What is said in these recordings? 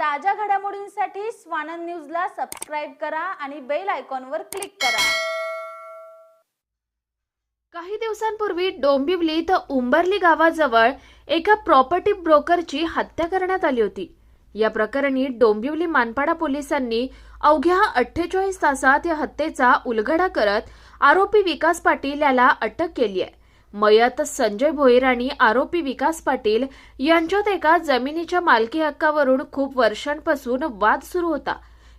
ताज्या घडामोडींसाठी स्वानंद न्यूजला सबस्क्राईब करा आणि बेल आयकॉनवर क्लिक करा. काही दिवसांपूर्वी डोंबिवली इथं उंबरली गावाजवळ एका प्रॉपर्टी ब्रोकरची हत्या करण्यात आली होती. या प्रकरणी डोंबिवली मानपाडा पोलिसांनी अवघ्या अठ्ठेचाळीस तासात या हत्येचा उलगडा करत आरोपी विकास पाटील याला अटक केली आहे. मयत संजय भोईर आणि आरोपी विकास पाटील यांच्यात एका जमिनीच्या मालकी हक्कावरून खूप वर्षांपासून वाद सुरू होता.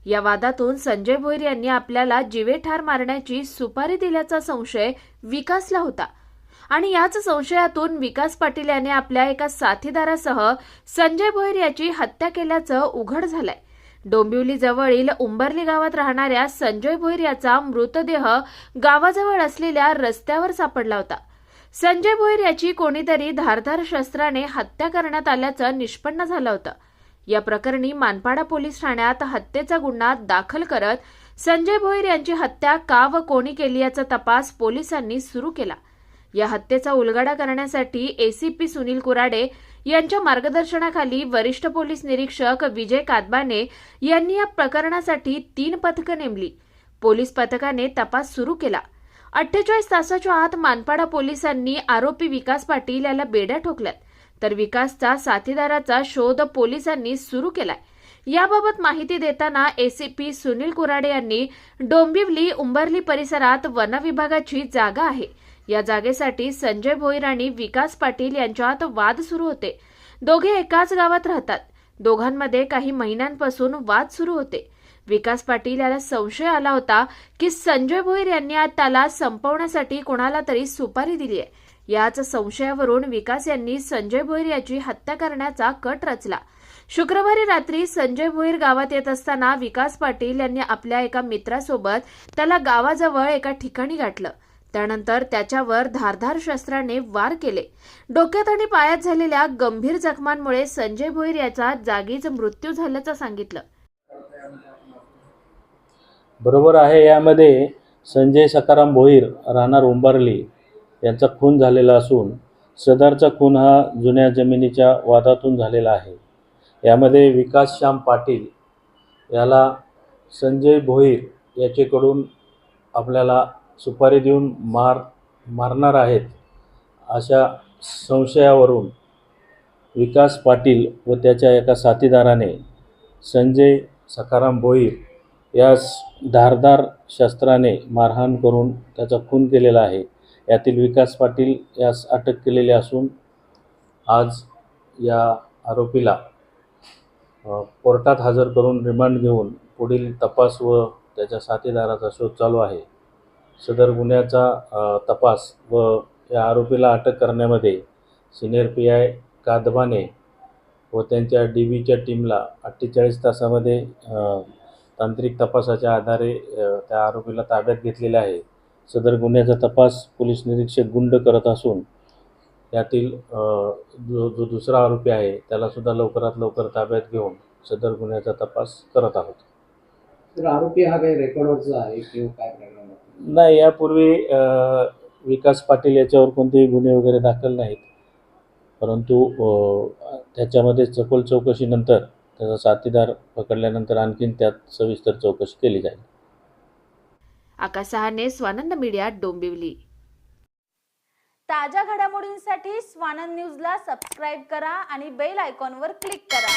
या वादातून संजय भोईर यांनी आपल्याला जीवे ठार मारण्याची सुपारी दिल्याचा संशय विकासला होता. आणि याच संशयातून विकास पाटील याने आपल्या एका साथीदारासह संजय भोईर याची हत्या केल्याचं उघड झालंय. डोंबिवली जवळील उंबरली गावात राहणाऱ्या संजय भोईर याचा मृतदेह गावाजवळ असलेल्या रस्त्यावर सापडला होता. संजय भोईर याची कोणीतरी धारधार शस्त्राने हत्या करण्यात आल्याचं निष्पन्न झालं होतं. या प्रकरणी मानपाडा पोलीस ठाण्यात हत्येचा गुन्हा दाखल करत संजय भोईर यांची हत्या का व कोणी केली याचा तपास पोलिसांनी सुरू केला. या हत्येचा उलगडा करण्यासाठी एसीपी सुनील कुराडे यांच्या मार्गदर्शनाखाली वरिष्ठ पोलीस निरीक्षक विजय कादबाने यांनी या प्रकरणासाठी तीन पथकं नेमली. पोलीस पथकाने तपास सुरू केला. अठ्ठेचाळीस तासाच्या आत मानपाडा पोलिसांनी आरोपी विकास पाटील याला बेड्या ठोकल्यात. तर विकासचा साथीदाराचा शोध पोलिसांनी सुरू केलाय. याबाबत माहिती देताना एसीपी सुनील कुराडे यांनी डोंबिवली उंबरली परिसरात वन विभागाची जागा आहे. या जागेसाठी संजय भोईर आणि विकास पाटील यांच्यात वाद सुरू होते. दोघे एकाच गावात राहतात. दोघांमध्ये काही महिन्यांपासून वाद सुरू होते. विकास पाटील याला संशय आला होता की संजय भोईर यांनी आज त्याला संपवण्यासाठी कोणाला तरी सुपारी दिली आहे याच संशयावरून विकास यांनी संजय भोईर याची हत्या करण्याचा कट रचला. शुक्रवारी रात्री संजय भोईर गावात येत असताना विकास पाटील यांनी आपल्या एका मित्रासोबत त्याला गावाजवळ एका ठिकाणी गाठलं. त्यानंतर त्याच्यावर धारधार शस्त्राने वार केले. डोक्यात आणि पायात झालेल्या गंभीर जखमांमुळे संजय भोईर याचा जागीच मृत्यू झाल्याचं सांगितलं. बरोबर आहे यामध्ये संजय सकाराम भोईर राहणार उंबारली यांचा खून झालेला असून सदरचा खून हा जुन्या जमिनीच्या वादातून झालेला आहे. यामध्ये विकास श्याम पाटील याला संजय भोईर याचेकडून आपल्याला सुपारी देऊन मार मारणार आहेत अशा संशयावरून विकास पाटील व त्याच्या एका साथीदाराने संजय सखाराम भोईर यास धारदार शस्त्राने मारहाण करून त्याचा खून केलेला आहे. यातील विकास पाटील यास अटक केलेली असून आज या आरोपीला कोर्टात हजर करून रिमांड घेऊन पुढील तपास व त्याच्या साथीदाराचा शोध चालू आहे. सदर गुन्ह्याचा तपास व या आरोपीला अटक करण्यामध्ये सिनियर पी आय कादबाने व त्यांच्या डी बीच्या टीमला अठ्ठेचाळीस तासामध्ये तांत्रिक तपासाच्या आधारे त्या आरोपीला ताब्यात घेतलेले आहे. सदर गुन्ह्याचा तपास पोलीस निरीक्षक गुंड करत असून यातील अ, जो जो दुसरा आरोपी आहे त्यालासुद्धा लवकरात लवकर ताब्यात घेऊन सदर गुन्ह्याचा तपास करत आहोत. तर आरोपी हा काही रेकॉर्डवरचा आहे किंवा काय? नाही यापूर्वी विकास पाटील याच्यावर कोणतेही गुन्हे वगैरे दाखल नाहीत. परंतु त्याच्यामध्ये सखोल चौकशीनंतर त्याचा साथीदार पकडल्यानंतर आणखीन त्यात सविस्तर चौकशी केली जाईल. आकाश सहाने स्वानंद मीडिया डोंबिवली. ताज्या घडामोडींसाठी स्वानंद न्यूजला सबस्क्राईब करा आणि बेल आयकॉनवर क्लिक करा.